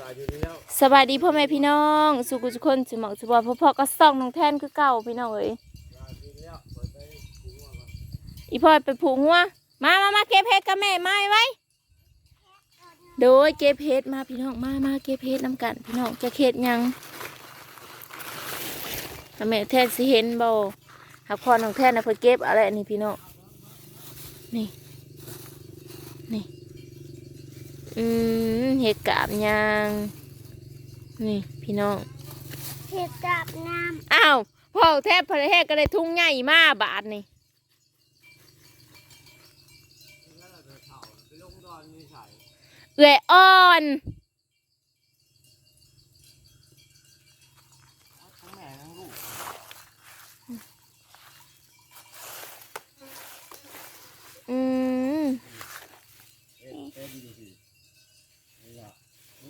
สายอยู่นี่แล้วสบายดีพ่อแม่พี่น้อง สุขุทุกคนสมองสบายพ่อพ่อก็ส่องน้องแทนคือเก่าพี่น้องเอ้ยสายอยู่นี่แล้วเปิดไปถุงว่าก่อนอีพ่อไปผูกหัวมามามาเก็บเห็ดกับแม่ไม้ไว้โดยเก็บเห็ดมาพี่น้องมามาเก็บเห็ดน้ำกันพี่น้องจะเข็ดหยังถ้าแม่แทนสิเห็นบ่หากพ่อน้องแทนนะเพิ่นเก็บอะไรนี่พี่น้องนี่นี่ อืมเห็ดกาบยาง นี่พี่น้อง เห็ดกับน้อ้าวพ่อแทบพระเทศก็เลยทุ่งใหญ่มาบาทนี่แล้วเราไปเผาไปลงดอนนี่ใส่เอื่อยอ่อน ทั้งแม่ทั้งลูก อืม เฮ็ดเฮ็ดดูสินี่ล่ะนี่จะเฮ็ดเฮ้ย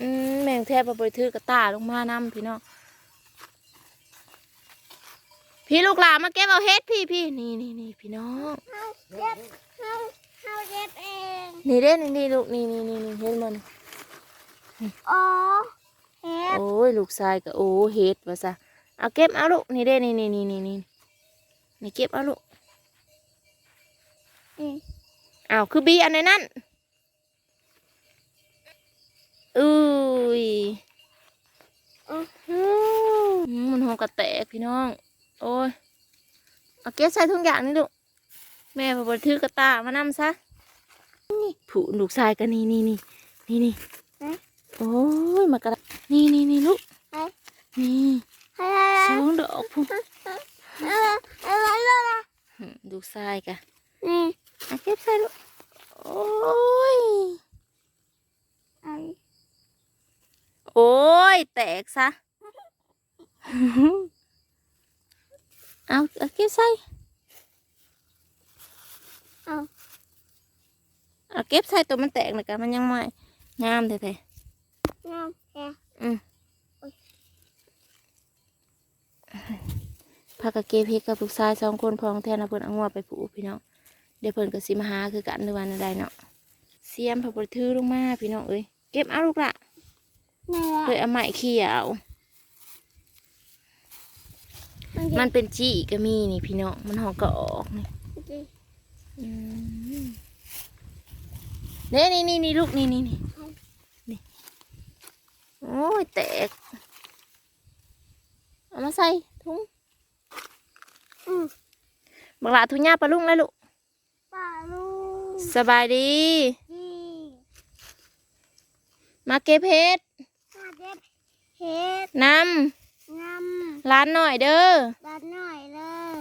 อืมแมงแทบพระบริถือกระตาลงมานำพี่น้องพี่ลูกหลานมาเก็บเอาเฮ็ดพี่พี่นี่นี่นี่พี่น้องำเฮาเก็บเฮาเฮาเก็บเองนี่เด้นี่นี่ลูกนี่นี่นี่นี่เห็นมันอ๋อเห็ดโอ้ยลูกชายก็โอ้เฮ็ดว่าซะเอาเก็บเอาลูกนี่เด้นี่นี่นี่นี่นี่นี่เก็บเอาลูกนี่อ้าวคือบีอันในนั้น อุ้ยอืออืมมันหงกระแตกพี่น้อง โอ้ยเอาเก็บใส่ทุกอย่างนี่ลูกแม่พอบถือกระตามานำซะนี่ผูลูกชายกันนี่นี่นี่นี่นี่เอ๊ะโอ้ยมากระนี่นี่นี่ลูกเอ๊ะนี่เฮ้สยองดอกพูเออเออเอออืมลูกชายกะนี่เอาเก็บใส่ลูกโอ้ย ไอ้ โอ้ย แตกซะ เอาเอาเก็บใส่ เอาเอาเก็บใส่ตัวมันแตกนะกะมันยังไม่งามแท้น้ำแค่ๆอืมพากะเก็บเฮ็ดกับลูกชายสองคนพร้องแทนเอาเพิ่นเอางัวไปผูกพี่น้องเดี๋ยวเพิ่นก็สิมาหาคือกันในวันใดเนาะเสียมพระบรถือลงมาพี่น้องเอ้ยเก็บเอาลูกละนี่แหละเฮ้ ยเอาไม้เขี่ยเอามันมันเป็นจี้ก็มีนี่พี่น้อง มันหอกก็ออกนี่จะอืมนี่นี่นี่นี่ลูกนี่นี่นี่นี่ โอ้ยแตก เอามาใส่ถุงอืมบักหลาทุญญาปลาลุงเลยลูกป่าลูกสบายดีนี่มาเก็บเห็ดมาเก็บ เห็ดนน้ำร้านหน่อยเด้อำดันหน่อยเลย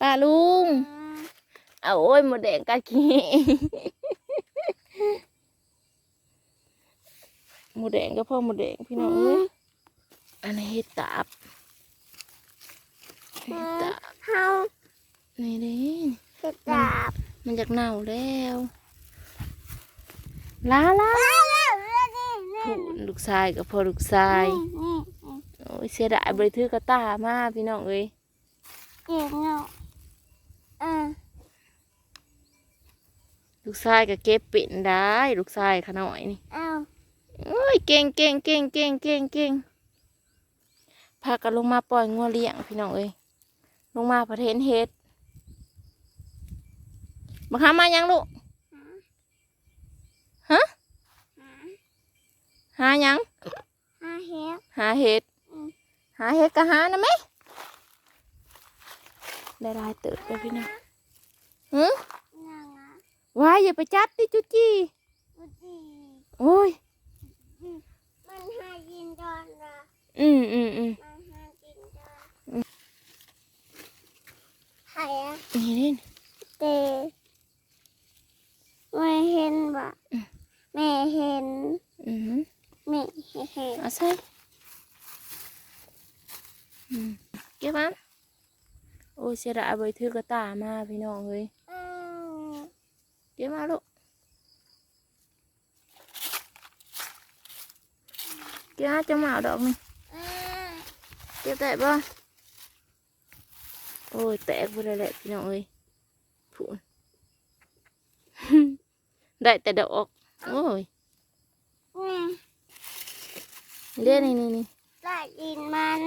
ปลาลุงเออเอาโอ้ยหมดแดงกะกี้หมดแดงก็พ่อหมดแดงพี่น้องเอ้ยอันนี้เห็ดตาบเห็ดตาบเฮานี่เด้เห็ดดาบมันจากเน่าแล้วลาลาแล้ว แล้วนี่นี่ผู้ลูกชายกับพ่อลูกชายนี่นี่โอ้ยเสียดายบริถือกระตามาพี่น้องเอ้ยเก่งเนาะเออลูกชายก็เก็บเป็นได้ ลูกชายขาน้อยนี่เอาโอ้ยเก่งเก่งเก่งเก่งเก่งเก่งพากันลงมาปล่อยงัวเลี้ยงพี่น้องเอ้ยลงมาประเทศเฮ็ดบักหามายังลูกฮะ หา หายัง หาเห็ด หาเห็ดอืมหาเห็ดก็หานะแม่ได้ได้เติบเลยพี่น้องหือยังอะว้ายอย่าไปจับดิจุจี้อุดีโอ้ย มันหากินดอนละอืมอืมอืมมันหากินดอนใครอะนี่เล่น เก็บมันโอ้เสียดายใบถือกระตามาพี่น้องเลยเก็บมาลูกเก็บมาจะหมาดอกนี่เก็บแต่บ่โอ้ยแตกไปเลยแหละพี่น้องเอ้ยผูนได้แต่ดอกโอ้ยเรียนนี่นี่นี่ ได้ยินมัน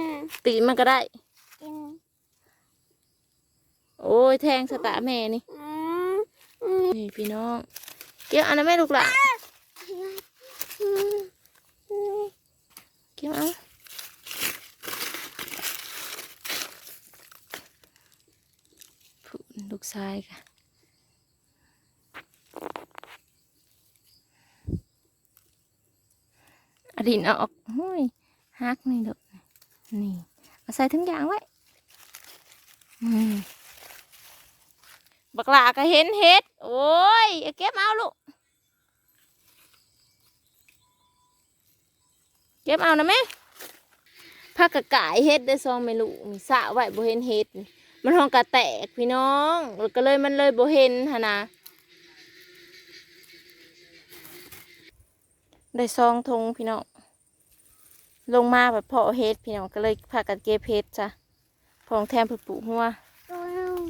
ตีมันก็ได้ กินโอ้ยแทงสตาแม่นี่อืมอืมนี่พี่น้องเกี่ยวอันนั้นแม่ลูกหละอืมอืมเกี่ยวเอาผู้ลูกชายค่ะอดินเอาออกเฮักนี่ดอกนี่เอาใส่ทั้งอย่างไว้บักหลาก็เห็นเห็ด โอ้ยเก็บเอาลูก เก็บเอานะแม่ผักกะกายเฮ็ดได้ซองไม่รู้มีสะไว้บ่เห็นเฮ็ด มันห้องกะแตกพี่น้องก็เลยมันเลยบ่เห็นหนนะได้ซองทงพี่น้อง ลงมาแบบเพาะเฮ็ดพี่น้องก็เลยพากันเก็บเฮ็ดจ้ะพองแทมเพิ่นปลูกหัวตัวหนึง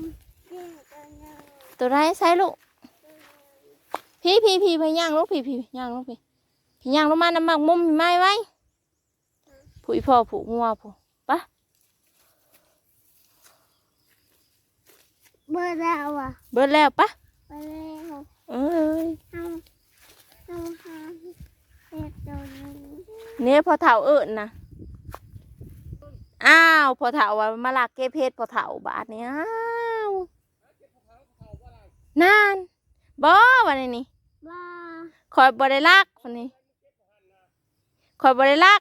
กินตัวหนึงตัวไรใส่ลูกพี่พี่พี่ไปย่างลูกพี่พี่ย่างลูกพี่พี่ย่างลงมาน้ำหมักมุมไม้ไว้ผู้อีพ่อผูกงัวผู้ปะเบอร์แล้วอะเบิดแล้วปะเบอร์แล้วเอ้ยเอาเอาหาเห็ดตัวหนึง เนี่ยพอเถาเอิญนะอ้าวพอเถาว่ามาลักเก็บเพชรพอเถาบาทเนี่ยอ้าวนานบ่วันนี้นี่บ้าคอยบ่ได้ลักวันนี้คอยบ่ได้ลัก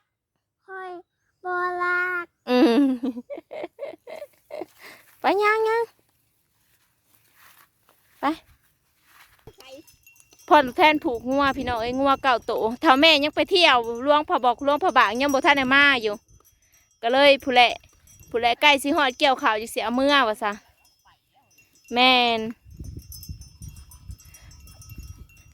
ค่อยบอลากอืมไปยังยังไป พ่อนแทนผูกงัวพี่น้องเอ้ยงัวเก่าโตเท่าแม่ยังไปเที่ยวล่วงพอบอกล่วงพอบางยังบ่ทันได้มาอยู่ ก็เลยผู้แหละผู้แหละใกล้สิฮอดเกี่ยวข่าวจะเสียเมื่อวะซะแม่น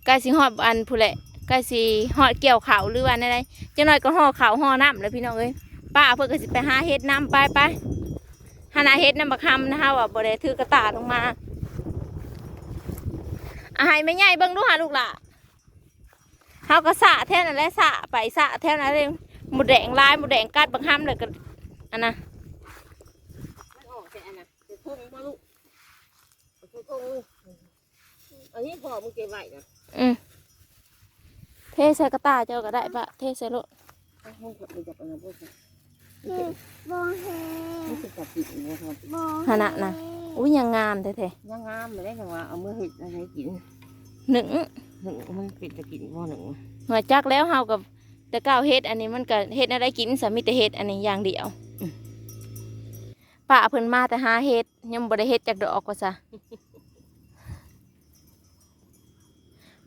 ใกล้สิฮอดอันผู้แหละใกล้สิฮอดเกี่ยวข่าวหรือว่าอะไรจังหน่อยก็ห่อข่าวห่อน้ำแล้วพี่น้องเอ้ยป้าเพื่อก็สิไปหาเห็ดน้ำไปไปหานาเห็ดน้ำบักคำนะคะว่าบ่ได้ถือกระตาลงมา อาหายไม่ใหญ่เบิ่งดูหาลูกหล่ะเฮาก็สะแท่นั่นแหละสะไปสะแท่นั้นเองหมูแดงลายหมูแดงกัดบักคำเลยก็อันน่ะมันออกแต่อันน่ะจะทุ่งมาลูกจะทุ่งลูกอันนี้พอมึงเก็บไว้นะอืมเทใส่กระตาเจ้าก็ได้ปะเทใส่รถเอาห้องกดไปจับอันนั้นพวกนี้เห็ดบอเฮไม่สิจับผิดนะครับบอหนนะนะ อุ้ยยังงามแท้ยังงามเลยได้จังว่าเอามือเห็ดอะไรกินๆหนึ่งหนึ่งมันปิดจะกินบ่หนึ่งหัวจักแล้วเฮากับแต่ก้าวเฮ็ดอันนี้มันก็เฮ็ดอะไรกินสามีแต่เฮ็ดอันนี้อย่างเดียวป้าเพิ่นมาแต่หาเฮ็ดยังบ่ได้เฮ็ดจากดอกก็ซะ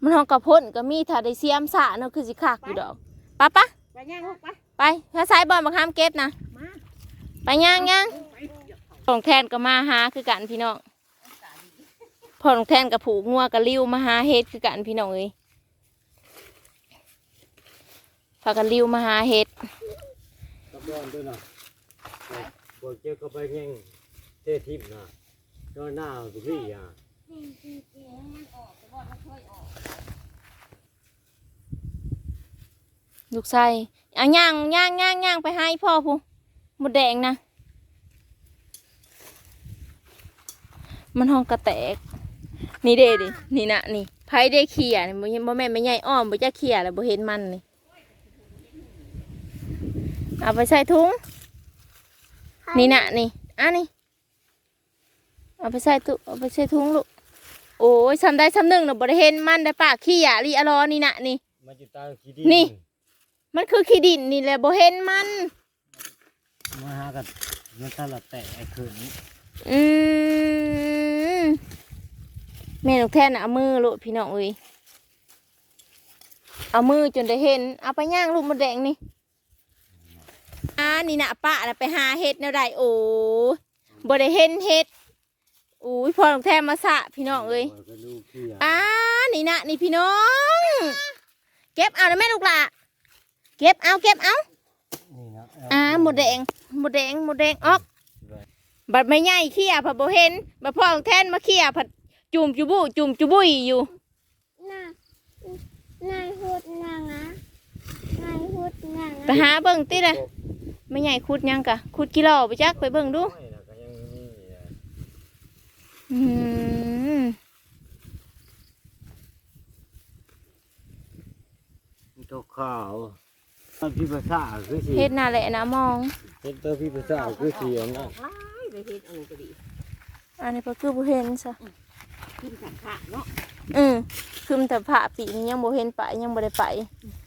มันห้องกระพ่นก็มีถ้าได้เสียมสะเนาะคือสิคักอยู่ดอกป้าปะไปย่างลูกไปไปถ้าสายบอลบักห้ามเก็บนะมาไปย่างย่าง ของแทนก็มาหาคือกันพี่น้องพอของแทนกับผูกงัวกับริ้วมาหาเฮ็ดคือกันพี่น้องเอ้ยพากันริ้วมาหาเฮ็ดตะบอนด้วยนะพวกเจ้าก็ไปแย่งเททิพย์นะก็หน้าสุพี่อะลูกไส้อะย่างย่างย่างย่างไปให้พ่อผู้หมดแดงนะ มันห้องกระแตก นี่เด้ดินี่นะนี่ไผได้เขี่ยนี่บ่เห็นบ่แม่นไม่ใหญ่อ้อมบ่จะเขี่ยแล้วบ่เห็นมันนี่เอาไปใส่ถุงนี่นะนี่อะนี่เอาไปใส่ถุงเอาไปใส่ถุงลูกโอ้ยซ้ำได้ซ้ำหนึ่งน่ะบ่ได้เห็นมันได้ปากเขี่ยลีอะรอนี่นะนี่ มันจะตายขี้ดินี่ มันคือขี้ดินนี่แหละบ่เห็นมันมาหากันมันตลอดแต่ไอ้คืนนี้ อืมแม่นกแทนน่ะเอามือลูกพี่น้องเอ้ยเอามือจนได้เห็น เอาไปย่างลูกมดแดงนี่อ่านี่น่ะป้าน่ะไปหาเห็ดแนวใดโอ้ยบ่ได้เห็นเห็ดอุ้ยพอนกแทนมาสะพี่น้องเอ้ยมันก็ลูกขี้อะอ่านี่น่ะนี่พี่น้อง เก็บเอานะแม่ลูกหล่ะเก็บเอาเก็บเอานี่นะอ่าหมดแดงหมดแดงหมดแดงออก บัดไม่ใหญ่เขี้ยผัดโบเห็นบัดพ่อของแทนมาเขี้ยผัดจุ่มจุบุจุ่มจุบุยอยู่นายนายพูดนางนะนายพูดนางนะไปหาเบิ่งติเลยไม่ใหญ่ขุดหยังกะขุดกิโลไปจักไปเบิ่งดู ไม่นะก็ยังมีอะอืมตัวขาวมันพี่ภาษาคือสีเฮ็ดน่าแหละนะมองเห็นตัวพี่ภาษาคือสีอันนั้น หลายเลยเฮ็ดอันนี้ก็ดีอันนี้ก็คือบ่เห็นซะขึ้นสังขะเนาะอืมคือแต่ภาพปีนี้ยังบ่เห็นไปยังบ่ได้ไปอ